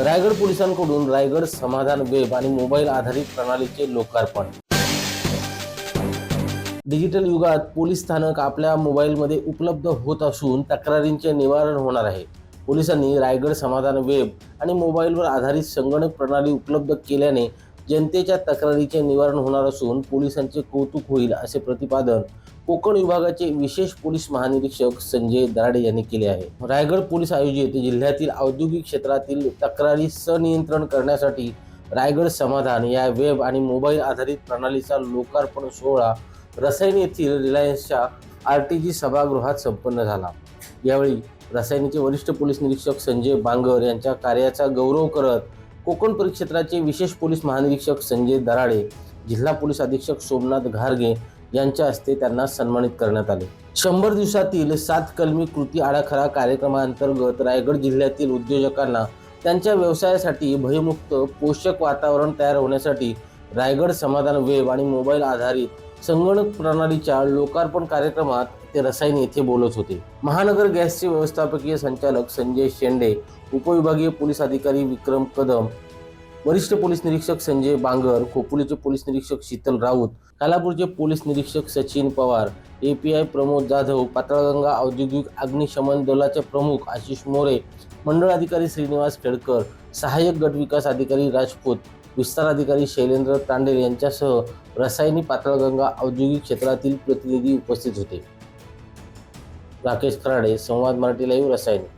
रायगड पोलिसांकडून रायगड समाधान वेब आणि मोबाईल आधारित प्रणालीचे लोकार्पण. डिजिटल युगात पोलीस स्थानक आपल्या मोबाईलमध्ये उपलब्ध होत असून तक्रारींचे निवारण होणार आहे. पोलिसांनी रायगड समाधान वेब आणि मोबाईलवर आधारित संगणक प्रणाली उपलब्ध केल्याने जनतेच्या तक्रारीचे निवारण होणार असून पोलिसांचे कौतुक होईल असे प्रतिपादन कोकण विभागाचे विशेष पोलीस महानिरीक्षक संजय दराडे यांनी केले आहे. रायगड पोलीस आयोजित जिल्ह्यातील औद्योगिक क्षेत्रातील तक्रारी सनियंत्रण करण्यासाठी रायगड समाधान या वेब आणि मोबाईल आधारित प्रणालीचा लोकार्पण सोहळा रसायन येथील रिलायन्सच्या आर टी जी सभागृहात संपन्न झाला. यावेळी रसायनीचे वरिष्ठ पोलीस निरीक्षक संजय बांगर यांच्या कार्याचा गौरव करत कोकण परिक्षेत्राचे विशेष पोलीस महानिरीक्षक संजय दराडे जिल्हा पोलीस अधीक्षक सोमनाथ घारगे यांच्या हस्ते त्यांना सन्मानित करण्यात आले. शंभर दिवसातील सात कलमी कृती आराखडा कार्यक्रमाअंतर्गत रायगड जिल्ह्यातील उद्योजकांना त्यांच्या व्यवसायासाठी भयमुक्त पोषक वातावरण तयार होण्यासाठी रायगड समाधान वेब आणि मोबाईल आधारित संगणक प्रणालीच्या लोकार्पण कार्यक्रमात ते रसायन येथे बोलत होते. महानगर गॅसचे व्यवस्थापकीय संचालक संजय शेंडे उपविभागीय पोलीस अधिकारी विक्रम कदम वरिष्ठ पोलीस निरीक्षक संजय बांगर खोपोलीचे पोलीस निरीक्षक शीतल राऊत कालापूरचे पोलीस निरीक्षक सचिन पवार एपीआय प्रमोद जाधव पाताळगंगा औद्योगिक अग्निशमन दलाचे प्रमुख आशिष मोरे मंडळ अधिकारी श्रीनिवास खेडकर सहाय्यक गट विकास अधिकारी राजपूत विस्तार अधिकारी शैलेंद्र तांडेल यांच्यासह रसायनी पाताळगंगा औद्योगिक क्षेत्रातील प्रतिनिधी उपस्थित होते. राकेश खराडे संवाद मराठी लाईव्ह रसायनी.